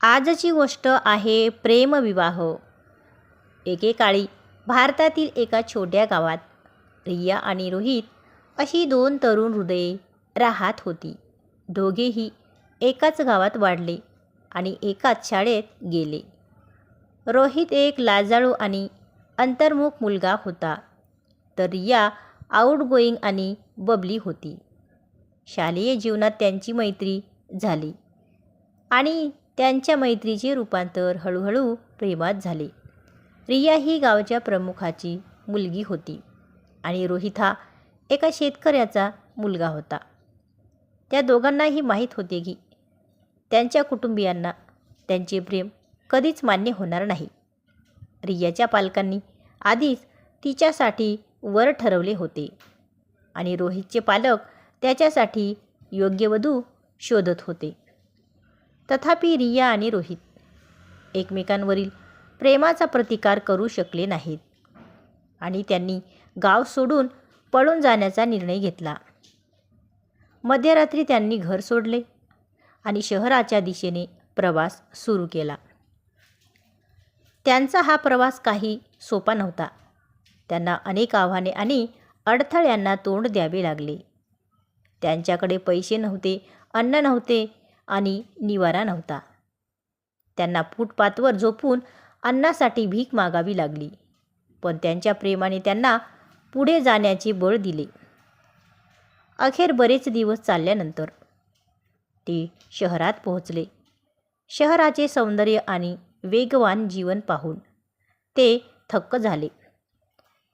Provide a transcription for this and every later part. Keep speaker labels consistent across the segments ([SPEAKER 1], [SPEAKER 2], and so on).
[SPEAKER 1] आजची गोष्ट आहे प्रेमविवाह. एकेकाळी भारतातील एका छोट्या गावात रिया आणि रोहित अशी दोन तरुण हृदये राहत होती. दोघेही एकाच गावात वाढले आणि एकाच शाळेत गेले. रोहित एक लाजाळू आणि अंतर्मुख मुलगा होता. तर रिया आउटगोईंग आणि बबली होती. शालेय जीवनात त्यांची मैत्री झाली आणि त्यांच्या मैत्रीचे रूपांतर हळूहळू प्रेमात झाले. रिया ही गावच्या प्रमुखाची मुलगी होती आणि रोहित हा एका शेतकऱ्याचा मुलगा होता. त्या दोघांनाही माहीत होते की त्यांच्या कुटुंबियांना त्यांचे प्रेम कधीच मान्य होणार नाही. रियाच्या पालकांनी आधीच तिच्यासाठी वर ठरवले होते आणि रोहितचे पालक त्याच्यासाठी योग्य वधू शोधत होते. तथापि रिया आणि रोहित एकमेकांवरील प्रेमाचा प्रतिकार करू शकले नाहीत आणि त्यांनी गाव सोडून पळून जाण्याचा निर्णय घेतला. मध्यरात्री त्यांनी घर सोडले आणि शहराच्या दिशेने प्रवास सुरू केला. त्यांचा हा प्रवास काही सोपा नव्हता. त्यांना अनेक आव्हाने आणि अडथळ्यांना तोंड द्यावे लागले. त्यांच्याकडे पैसे नव्हते अन्न नव्हते आणि निवारा नव्हता. त्यांना फुटपाथवर झोपून अन्नासाठी भीक मागावी लागली पण त्यांच्या प्रेमाने त्यांना पुढे जाण्याचे बळ दिले. अखेर बरेच दिवस चालल्यानंतर ते शहरात पोहोचले. शहराचे सौंदर्य आणि वेगवान जीवन पाहून ते थक्क झाले.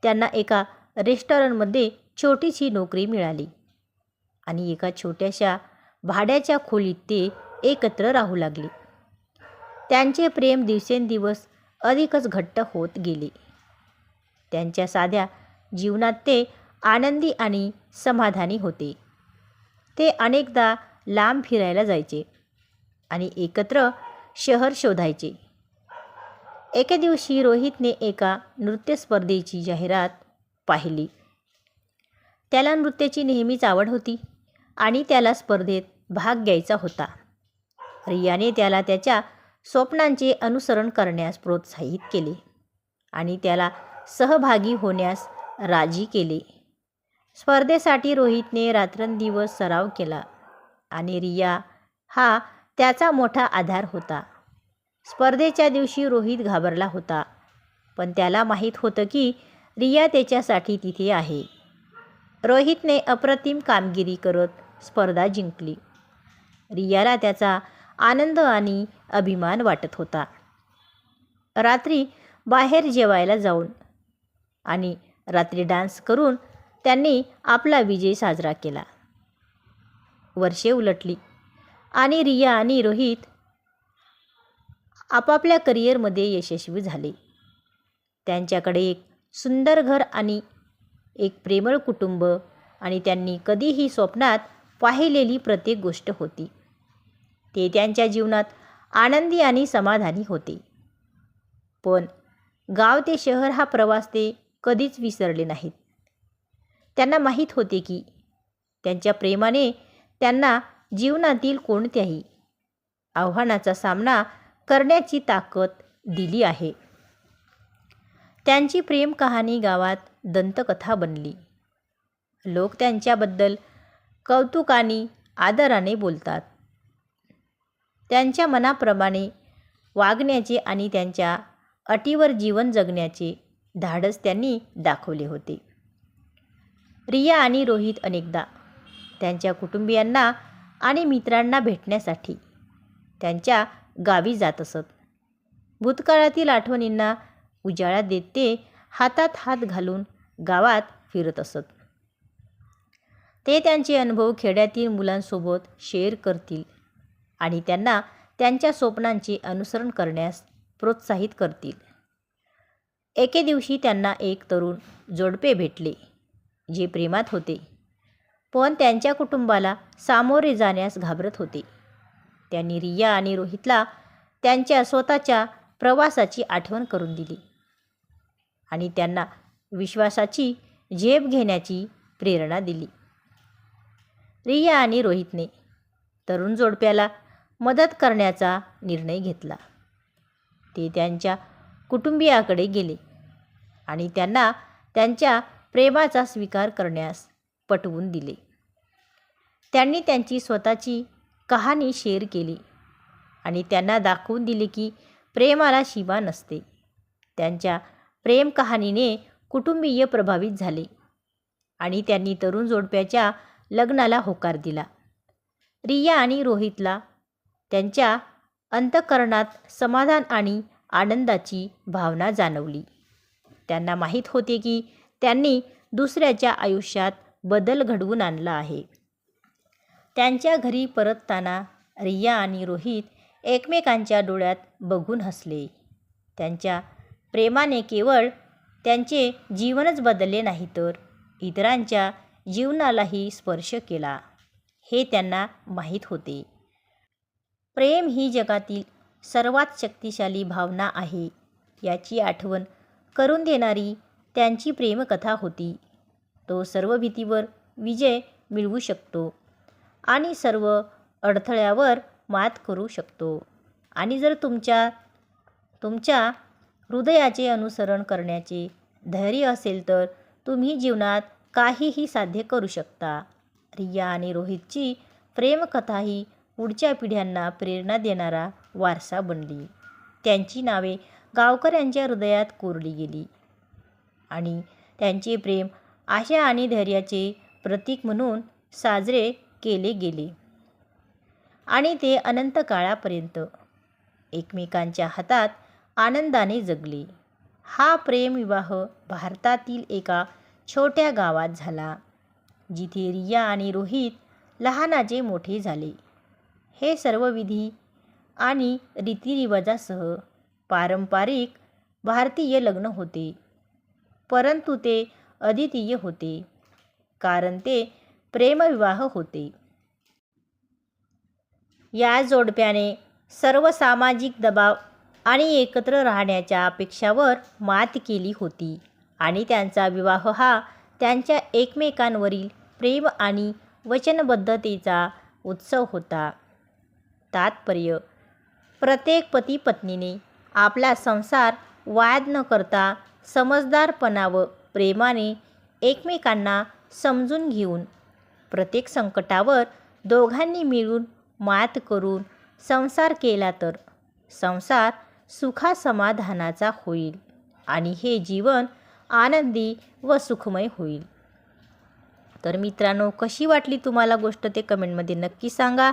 [SPEAKER 1] त्यांना एका रेस्टॉरंटमध्ये छोटीशी नोकरी मिळाली आणि एका छोट्याशा भाड्याच्या खोलीत ते एकत्र राहू लागले. त्यांचे प्रेम दिवसेंदिवस अधिकच घट्ट होत गेले. त्यांच्या साध्या जीवनात ते आनंदी आणि समाधानी होते. ते अनेकदा लांब फिरायला जायचे आणि एकत्र शहर शोधायचे. एके दिवशी रोहितने एका नृत्यस्पर्धेची जाहिरात पाहिली. त्याला नृत्याची नेहमीच आवड होती आणि त्याला स्पर्धेत भाग घ्यायचा होता. रियाने त्याला त्याच्या स्वप्नांचे अनुसरण करण्यास प्रोत्साहित केले आणि त्याला सहभागी होण्यास राजी केले. स्पर्धेसाठी रोहितने रात्रंदिवस सराव केला आणि रिया हा त्याचा मोठा आधार होता. स्पर्धेच्या दिवशी रोहित घाबरला होता पण त्याला माहीत होतं की रिया त्याच्यासाठी तिथे आहे. रोहितने अप्रतिम कामगिरी करत स्पर्धा जिंकली. रियाला त्याचा आनंद आणि अभिमान वाटत होता. रात्री बाहेर जेवायला जाऊन आणि रात्री डान्स करून त्यांनी आपला विजय साजरा केला. वर्षे उलटली आणि रिया आणि रोहित आपापल्या करिअरमध्ये यशस्वी झाले. त्यांच्याकडे एक सुंदर घर आणि एक प्रेमळ कुटुंब आणि त्यांनी कधीही स्वप्नात पाहिलेली प्रत्येक गोष्ट होती. ते त्यांच्या जीवनात आनंदी आणि समाधानी होते. पण गाव ते शहर हा प्रवास ते कधीच विसरले नाहीत. त्यांना माहीत होते की त्यांच्या प्रेमाने त्यांना जीवनातील कोणत्याही आव्हानाचा सामना करण्याची ताकद दिली आहे. त्यांची प्रेम कहाणी गावात दंतकथा बनली. लोक त्यांच्याबद्दल कौतुकाने आदराने बोलतात. त्यांच्या मनाप्रमाणे वागण्याचे आणि त्यांच्या अटीवर जीवन जगण्याचे धाडस त्यांनी दाखवले होते. रिया आणि रोहित अनेकदा त्यांच्या कुटुंबियांना आणि मित्रांना भेटण्यासाठी त्यांच्या गावी जात असत. भूतकाळातील आठवणींना उजाळा देत ते हातात हात घालून गावात फिरत असत. ते त्यांचे अनुभव खेड्यातील मुलांसोबत शेअर करतील. आणि त्यांना त्यांच्या स्वप्नांचे अनुसरण करण्यास प्रोत्साहित करतील. एके दिवशी त्यांना एक तरुण जोडपे भेटले जे प्रेमात होते. पण त्यांच्या कुटुंबाला सामोरे जाण्यास घाबरत होते. त्यांनी रिया आणि रोहितला त्यांच्या स्वतःच्या प्रवासाची आठवण करून दिली. आणि त्यांना विश्वासाची झेप घेण्याची प्रेरणा दिली. रिया आणि रोहितने तरुण जोडप्याला मदत करण्याचा निर्णय घेतला. ते त्यांच्या कुटुंबियाकडे गेले आणि त्यांना त्यांच्या प्रेमाचा स्वीकार करण्यास पटवून दिले. त्यांनी त्यांची स्वतःची कहाणी शेअर केली आणि त्यांना दाखवून दिले की प्रेमाला सीमा नसते. त्यांच्या प्रेम कहाणीने कुटुंबीय प्रभावित झाले आणि त्यांनी तरुण जोडप्याच्या लग्नाला होकार दिला. रिया आणि रोहितला त्यांच्या अंतकरणात समाधान आणि आनंदाची भावना जाणवली. त्यांना माहीत होते की त्यांनी दुसऱ्याच्या आयुष्यात बदल घडवून आणला आहे. त्यांच्या घरी परतताना रिया आणि रोहित एकमेकांच्या डोळ्यात बघून हसले. त्यांच्या प्रेमाने केवळ त्यांचे जीवनच बदलले नाही तर इतरांच्या जीवनालाही स्पर्श केला हे त्यांना माहीत होते. प्रेम ही जगातील सर्वात शक्तिशाली भावना आहे. याची आठवण करून देणारी त्यांची प्रेमकथा होती. तो सर्व भीतीवर विजय मिळवू शकतो आणि सर्व अडथळ्यावर मात करू शकतो. आणि जर तुमच्या तुमच्या हृदयाचे अनुसरण करण्याचे धैर्य असेल तर तुम्ही जीवनात काहीही साध्य करू शकता. रिया आणि रोहितची प्रेमकथाही पुढच्या पिढ्यांना प्रेरणा देणारा वारसा बनली. त्यांची नावे गावकऱ्यांच्या हृदयात कोरली गेली. आणि त्यांचे प्रेम आशा आणि धैर्याचे प्रतीक म्हणून साजरे केले गेले. आणि ते अनंत काळापर्यंत एकमेकांच्या हातात आनंदाने जगले. हा प्रेमविवाह भारतातील एका छोट्या गावात झाला जिथे रिया आणि रोहित लहानाचे मोठे झाले. हे सर्व विधी आणि रीतिरिवाजासह पारंपरिक भारतीय लग्न होते. परंतु ते अद्वितीय होते कारण ते प्रेमविवाह होते. या जोडप्याने सर्व सामाजिक दबाव आणि एकत्र राहण्याच्या अपेक्षावर मात केली होती आणि त्यांचा विवाह हा त्यांच्या एकमेकांवरील प्रेम आणि वचनबद्धतेचा उत्सव होता. तात्पर्य. प्रत्येक पती पत्नीने आपला संसार वाद न करता समजदारपणा व प्रेमाने एकमेकांना समजून घेऊन प्रत्येक संकटावर दोघांनी मिळून मात करून संसार केला तर संसार सुखासमाधानाचा होईल आणि हे जीवन आनंदी व सुखमय होईल. तर मित्रांनो कशी वाटली तुम्हाला गोष्ट ते कमेंटमध्ये नक्की सांगा.